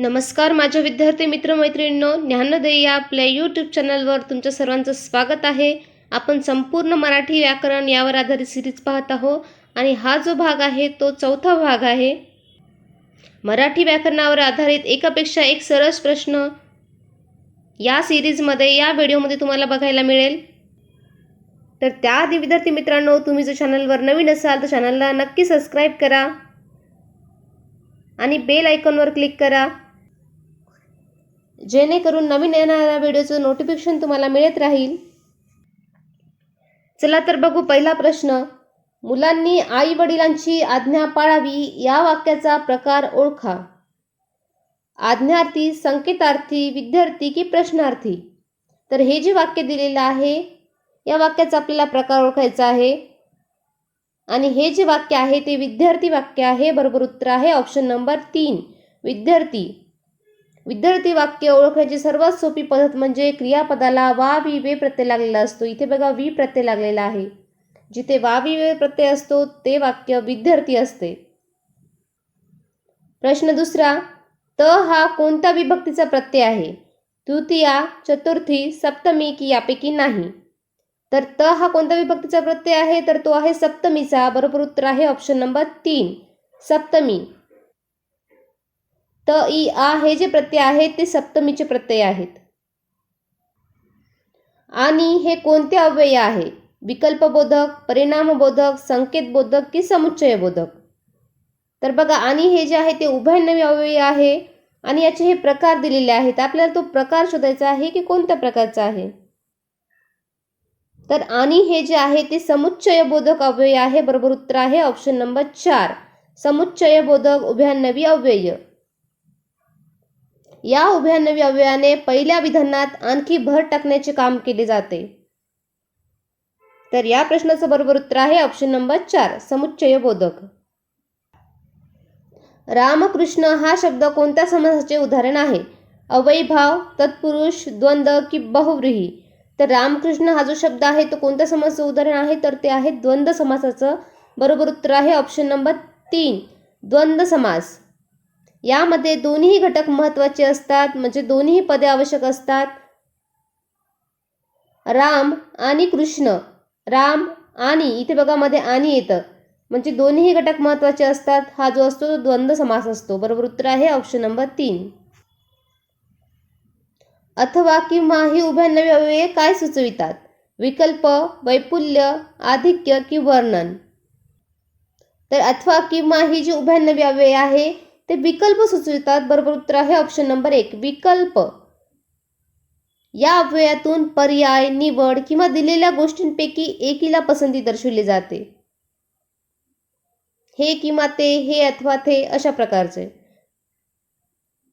नमस्कार माझ्या विद्यार्थी मित्रमैत्रिणींनो ज्ञानोदय या आपल्या यूट्यूब चॅनलवर तुमच्या सर्वांचं स्वागत आहे. आपण संपूर्ण मराठी व्याकरण यावर आधारित सिरीज पाहत आहोत आणि हा जो भाग आहे तो चौथा भाग आहे. मराठी व्याकरणावर आधारित एकापेक्षा एक सरस प्रश्न या सिरीजमध्ये या व्हिडिओमध्ये तुम्हाला बघायला मिळेल. तर त्याआधी विद्यार्थी मित्रांनो तुम्ही जर चॅनलवर नवीन असाल तर चॅनलला नक्की सबस्क्राईब करा आणि बेल आयकॉनवर क्लिक करा. जेणेकरून नवीन येणाऱ्या व्हिडिओचं नोटिफिकेशन तुम्हाला मिळत राहील. चला तर बघू पहिला प्रश्न. मुलांनी आई वडिलांची आज्ञा पाळावी या वाक्याचा प्रकार ओळखा. आज्ञार्थी संकेतार्थी विद्यार्थी की प्रश्नार्थी? तर हे जे वाक्य दिलेलं आहे या वाक्याचा आपल्याला प्रकार ओळखायचा आहे. आणि हे जे वाक्य आहे ते विद्यार्थी वाक्य आहे बरोबर उत्तर आहे ऑप्शन नंबर तीन. विद्यार्थी विद्यार्थी वाक्य ओळखण्याची सर्वात सोपी पद्धत म्हणजे क्रियापदाला वा वि वे प्रत्यय लागलेला असतो. इथे बघा वी प्रत्यय लागलेला आहे. जिथे वा वि वे प्रत्यय असतो ते वाक्य विद्यार्थी असते. प्रश्न दुसरा त हा कोणत्या विभक्तीचा प्रत्यय आहे? तृतीया चतुर्थी सप्तमी की यापैकी नाही. तर त हा कोणत्या विभक्तीचा प्रत्यय आहे? तर तो आहे सप्तमीचा. बरोबर उत्तर आहे ऑप्शन नंबर तीन. सप्तमी. त ई आ हे जे प्रत्यय आहेत ते सप्तमीचे प्रत्यय आहेत. आणि हे कोणते अव्यय आहे? विकल्पबोधक परिणामबोधक संकेतबोधक की समुच्चयबोधक? तर बघा आणि हे जे आहे ते उभयनवी अव्यय आहे. आणि याचे हे प्रकार दिलेले आहेत. आपल्याला तो प्रकार शोधायचा आहे की कोणत्या प्रकारचा आहे? तर आणि हे जे आहे ते समुच्चयबोधक अव्यय आहे. बरोबर उत्तर आहे ऑप्शन नंबर चार. समुच्चयबोधक उभ्यानवी अव्यय. या उभ्या अव्ययाने पहिल्या विधानात आणखी भर टाकण्याचे काम केले जाते. तर या प्रश्नाचं बरोबर उत्तर आहे ऑप्शन नंबर चार समुच्चयबोधक रामकृष्ण हा शब्द कोणत्या समासाचे उदाहरण आहे? अवैभाव तत्पुरुष द्वंद्व की बहुव्रीही? तर रामकृष्ण हा जो शब्द आहे तो कोणत्या समासाचं उदाहरण आहे? तर ते आहे द्वंद्व समासाचं बरोबर उत्तर आहे ऑप्शन नंबर तीन द्वंद्व समास. यामध्ये दोन्ही घटक महत्त्वाचे असतात म्हणजे दोन्ही पदे आवश्यक असतात. राम आणि कृष्ण. राम आणि इथे बघा मध्ये आणि येतं. म्हणजे दोन्ही घटक महत्त्वाचे असतात. हा जो असतो तो द्वंद्व समास असतो. बरोबर उत्तर आहे ऑप्शन नंबर तीन. अथवा किंवा ही उभयनवी अव्यये काय सुचवितात? विकल्प वैपुल्य आधिक्य की वर्णन? तर अथवा किंवा ही जी उभयनवी अव्यय आहे ते विकल्प सुचवितात. बरोबर उत्तर आहे ऑप्शन नंबर एक विकल्प. या अव्ययातून पर्याय निवड किंवा दिलेल्या गोष्टींपैकी एकीला पसंती दर्शवली जाते. हे किंवा ते हे अथवा ते अशा प्रकारचे.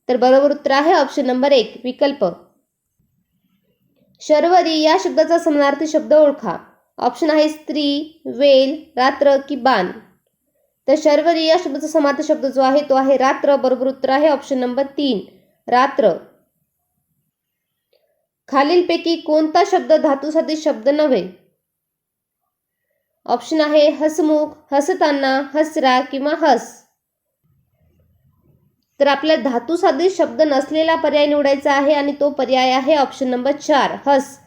तर बरोबर उत्तर आहे ऑप्शन नंबर एक विकल्प. शर्वरी या शब्दाचा समानार्थी शब्द ओळखा. ऑप्शन आहे स्त्री वेल रात्र की बाण. तर शर्वरी या शब्दाचा समार्थ शब्द जो आहे तो आहे रात्र. बरोबर उत्तर आहे ऑप्शन नंबर तीन. रात्र. खालीलपैकी कोणता शब्द धातूसाठी शब्द नव्हे? ऑप्शन आहे हसमुख हसताना हसरा किंवा हस. तर आपल्याला धातुसाधित शब्द नसलेला पर्याय निवडायचा आहे आणि तो पर्याय आहे ऑप्शन नंबर चार हस.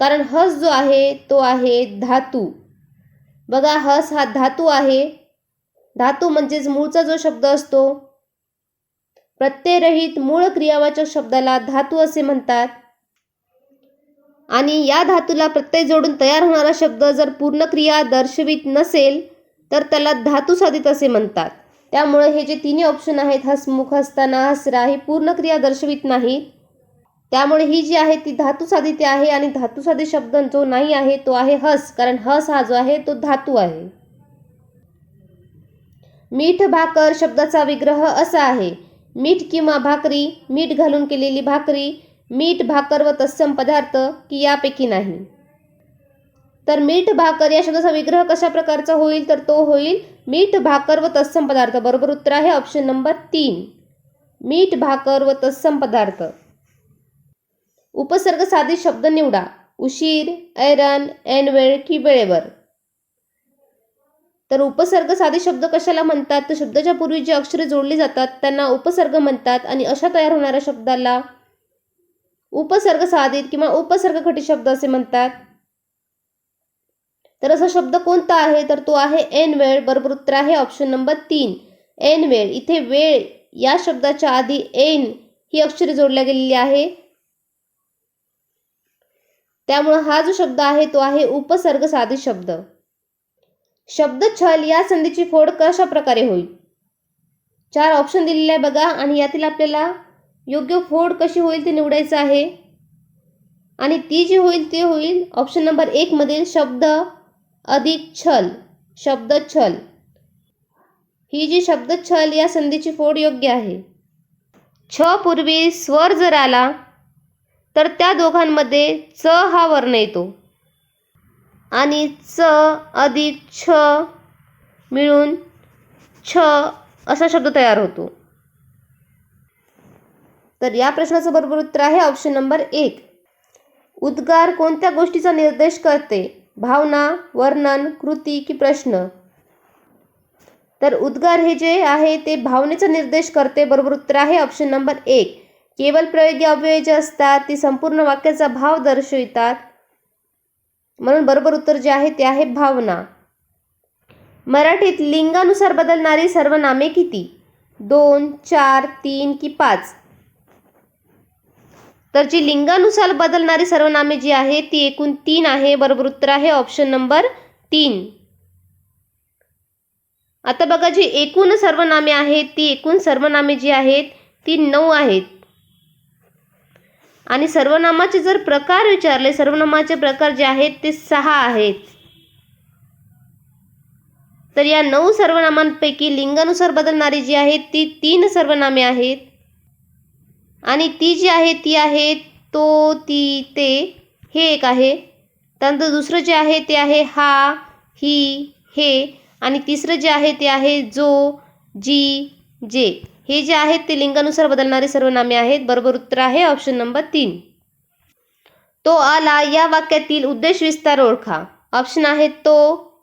कारण हस जो आहे तो आहे धातू. बघा हस हा धातू आहे. धातू म्हणजेच मूळचा जो शब्द असतो प्रत्ययरहित मूळ क्रियावाचक शब्दाला धातू असे म्हणतात. आणि या धातूला प्रत्यय जोडून तयार होणारा शब्द जर पूर्ण क्रिया दर्शवित नसेल तर त्याला धातू साधित असे म्हणतात. त्यामुळे हे जे तिन्ही ऑप्शन आहेत हसमुख हसताना हसरा ही पूर्ण क्रिया दर्शवित नाही त्यामुळे ही जी आहे ती धातू साधित आहे आणि धातू साधित शब्द जो नाही आहे तो आहे हस कारण हस हा जो आहे तो धातू आहे. मीठ भाकर शब्दाचा विग्रह असा आहे. मीठ किंवा भाकरी मीठ घालून केलेली भाकरी मीठ भाकर व तत्सम पदार्थ की यापैकी नाही. तर मीठ भाकर या शब्दाचा विग्रह कशा प्रकारचा होईल? तर तो होईल मीठ भाकर व तत्सम पदार्थ. बरोबर उत्तर आहे ऑप्शन नंबर तीन. मीठ भाकर व तत्सम पदार्थ. उपसर्ग साधित शब्द निवडा. उशीर ऐरण ऐनवेळ की वेळेवर. तर उपसर्ग साधे शब्द कशाला म्हणतात? तर शब्दाच्या पूर्वी जे अक्षरे जोडली जातात त्यांना उपसर्ग म्हणतात आणि अशा तयार होणाऱ्या शब्दाला उपसर्ग साधित किंवा उपसर्ग खटी शब्द असे म्हणतात. तर असा शब्द कोणता आहे? तर तो आहे एन वेळ बरोबर उत्तर आहे ऑप्शन नंबर तीन. एन वेळ इथे वेळ या शब्दाच्या आधी एन ही अक्षरे जोडल्या गेलेली आहे. त्यामुळं हा जो शब्द आहे तो आहे उपसर्ग साधित शब्द. शब्द छल या संधीची फोड कशा प्रकारे होईल? चार ऑप्शन दिलेले आहे बघा. आणि यातील आपल्याला योग्य फोड कशी होईल ते निवडायचं आहे. आणि ती जी होईल ती होईल ऑप्शन नंबर एक मधील शब्द अधिक छल. शब्द छल. ही जी शब्द छल या संधीची फोड योग्य आहे. छ पूर्वी स्वर जर आला तर त्या दोघांमध्ये च हा वर्ण येतो. आणि च अधिक छ मिळून छ असा शब्द तयार होतो. तर या प्रश्नाचं बरोबर उत्तर आहे ऑप्शन नंबर एक. उद्गार कोणत्या गोष्टीचा निर्देश करते? भावना वर्णन कृती की प्रश्न? तर उद्गार हे जे आहे ते भावनेचा निर्देश करते बरोबर उत्तर आहे ऑप्शन नंबर एक. केवळ प्रयोगी अव्यय जे असतात ती संपूर्ण वाक्याचा भाव दर्शवितात. म्हणून बरोबर उत्तर जे आहे ते आहे भावना. मराठीत लिंगानुसार बदलणारी सर्वनामे किती? दोन चार तीन की पाच. तर जी लिंगानुसार बदलणारी सर्वनामे जी आहे ती एकूण तीन आहे. बरोबर उत्तर आहे ऑप्शन नंबर तीन. आता बघा जी एकूण सर्वनामे आहेत ती एकूण सर्वनामे जी आहेत ती नऊ आहेत. आणि सर्वनामाचे जर प्रकार विचारले सर्वनामाचे प्रकार जे आहेत ते सहा आहेत. तर या नऊ सर्वनामांपैकी लिंगानुसार बदलणारी जी आहेत ती तीन सर्वनामे आहेत. आणि ती जी आहे ती आहे तो ती ते हे एक आहे. त्यानंतर दुसरं जे आहे ते आहे हा ही हे. आणि तिसरं जे आहे ते आहे जो जी जे. हे जे आहेत ते लिंगानुसार बदलणारे सर्वनामे आहेत. बरोबर उत्तर आहे ऑप्शन नंबर तीन. तो आला या वाक्यातील उद्देश विस्तार ओळखा. ऑप्शन आहे तो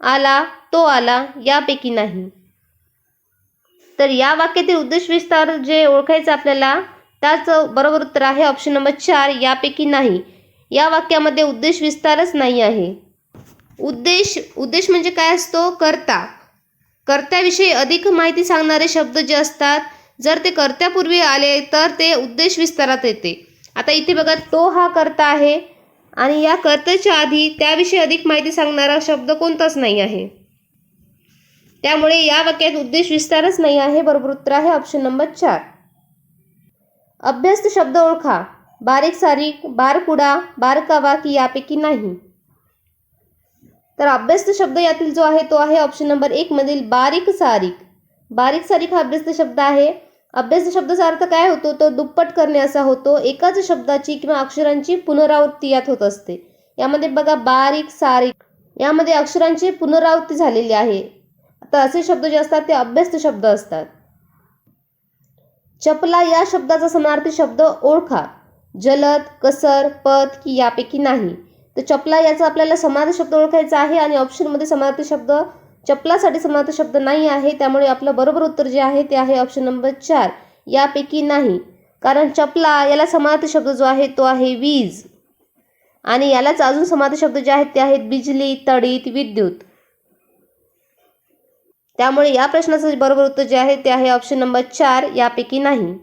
आला तो आला यापैकी नाही. तर या वाक्यातील उद्देश विस्तार जे ओळखायचं आपल्याला त्याच बरोबर उत्तर आहे ऑप्शन नंबर चार यापैकी नाही. या वाक्यामध्ये उद्देश विस्तारच नाही आहे. उद्देश उद्देश म्हणजे काय असतो? कर्ता. कर्त्याविषयी अधिक माहिती सांगणारे शब्द जे असतात जर ते कर्त्यापूर्वी आले तर ते उद्देश विस्तारात येते. आता इथे बघा तो हा कर्ता आहे आणि या कर्त्याच्या आधी त्याविषयी अधिक माहिती सांगणारा शब्द कोणताच नाही आहे. त्यामुळे या वाक्यात उद्देश विस्तारच नाही आहे बरोबर उत्तर आहे ऑप्शन नंबर चार. अभ्यस्त शब्द ओळखा. बारीक सारीक बारकुडा बारकावा की यापैकी नाही. तर अभ्यस्त शब्द यातील जो आहे तो आहे ऑप्शन नंबर एक मधील बारीक सारीक. बारीक सारीक हा अभ्यस्त शब्द आहे. अभ्यस्त शब्दाचा अर्थ काय होतो? तो दुप्पट करणे असा होतो. एकाच शब्दाची किंवा अक्षरांची पुनरावृत्ती यात होत असते. यामध्ये बघा बारीक सारीक. यामध्ये अक्षरांची पुनरावृत्ती झालेली आहे. आता असे शब्द जे असतात ते अभ्यस्त शब्द असतात. चपला या शब्दाचा समानार्थी शब्द ओळखा. जलद कसर पद की यापैकी नाही. तर चपला याचा आपल्याला समानार्थी शब्द ओळखायचा आहे आणि ऑप्शनमध्ये समानार्थी शब्द चपलासाठी समानार्थी शब्द नाही आहे त्यामुळे आपलं बरोबर उत्तर जे आहे ते आहे ऑप्शन नंबर चार. यापैकी नाही. कारण चपला याला समानार्थी शब्द जो आहे तो आहे वीज. आणि यालाच अजून समानार्थी शब्द जे आहेत ते आहेत बिजली तडीत विद्युत. त्यामुळे या प्रश्नाचं बरोबर उत्तर जे आहे ते आहे ऑप्शन नंबर चार यापैकी नाही.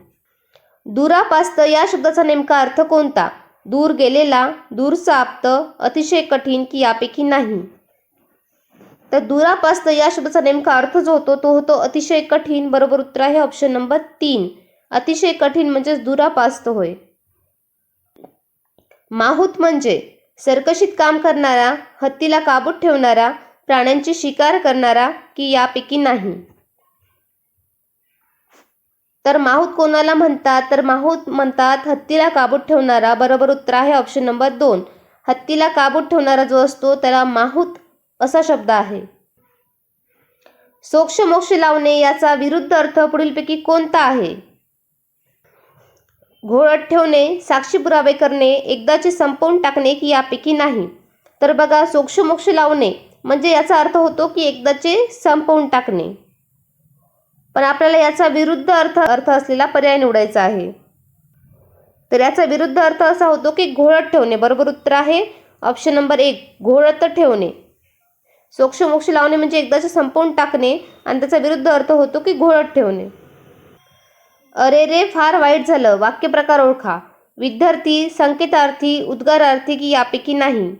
दुरापास्त या शब्दाचा नेमका अर्थ कोणता? दूर गेलेला दूर साप्त अतिशय कठीण की यापैकी नाही. तर दुरापास्त या शब्दाचा नेमका अर्थ जो होतो तो होतो अतिशय कठीण बरोबर उत्तर आहे ऑप्शन नंबर तीन. अतिशय कठीण म्हणजेच दुरापास्त होय. माहूत म्हणजे सरकशीत काम करणारा हत्तीला काबूत ठेवणारा प्राण्यांची शिकार करणारा की यापैकी नाही. तर माहूत कोणाला म्हणतात? तर माहूत म्हणतात हत्तीला काबूत ठेवणारा बरोबर उत्तर आहे ऑप्शन नंबर दोन. हत्तीला काबूत ठेवणारा जो असतो त्याला माहूत असा शब्द आहे. सोक्ष मोक्ष लावणे याचा विरुद्ध अर्थ पुढीलपैकी कोणता आहे? घोळत ठेवणे साक्षी पुरावे करणे एकदाचे संपवून टाकणे की यापैकी नाही. तर बघा सोक्ष मोक्ष लावणे म्हणजे याचा अर्थ होतो की एकदाचे संपवून टाकणे. पण आपल्याला याचा विरुद्ध अर्थ अर्थ असलेला पर्याय निवडायचा आहे. तर याचा विरुद्ध अर्थ असा होतो की घोळत ठेवणे बरोबर उत्तर आहे. ऑप्शन नंबर एक घोळत ठेवणे. सोक्षमोक्ष लावणे म्हणजे एकदाचे संपवून टाकणे आणि त्याचा विरुद्ध अर्थ होतो की घोळत ठेवणे. अरे रे फार वाईट झालं. वाक्यप्रकार ओळखा. विद्यार्थी संकेतार्थी उद्गारार्थी की यापैकी नाही.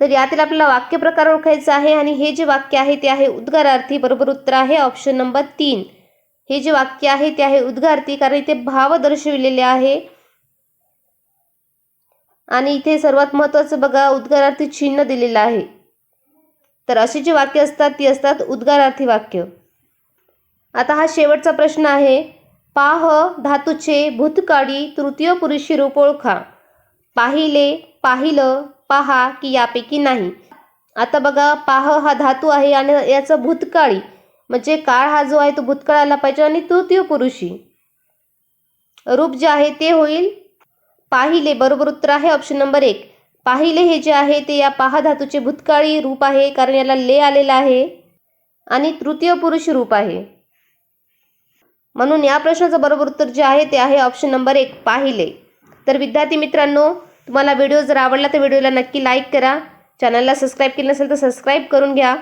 तर यातील आपल्याला वाक्यप्रकार ओळखायचा आहे आणि हे जे वाक्य आहे ते आहे उद्गारार्थी बरोबर उत्तर आहे ऑप्शन नंबर तीन. हे जे वाक्य आहे ते आहे उद्गारार्थी कारण इथे भाव दर्शविलेले आहे. आणि इथे सर्वात महत्त्वाचं बघा उद्गारार्थी चिन्ह दिलेलं आहे. तर अशी जी वाक्य असतात ती असतात उद्गारार्थी वाक्य. आता हा शेवटचा प्रश्न आहे. पाह धातूचे भूतकाळी तृतीय पुरुषी रूप ओळखा. पाहिले पाहिलं पहा की यापैकी नाही. आता बघा पाह हा धातू आहे आणि याचं भूतकाळी म्हणजे काळ हा जो आहे तो भूतकाळ आला पाहिजे आणि तृतीय पुरुषी. रूप जे आहे ते होईल. पाहिले बरोबर उत्तर आहे ऑप्शन नंबर एक. पाहिले हे जे आहे ते या पहा धातूचे भूतकाळी रूप आहे कारण याला ले आलेला आहे आणि तृतीय पुरुष रूप आहे. म्हणून या प्रश्नाचं बरोबर उत्तर जे आहे ते आहे ऑप्शन नंबर एक पाहिले. तर विद्यार्थी मित्रांनो तुम्हाला व्हिडिओ जर आवडला तर व्हिडिओला नक्की लाईक करा. चॅनलला सबस्क्राईब केलं नसेल तर सबस्क्राईब करून घ्या.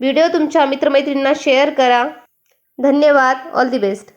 व्हिडिओ तुमच्या मित्रमैत्रिणींना शेअर करा. धन्यवाद. All the best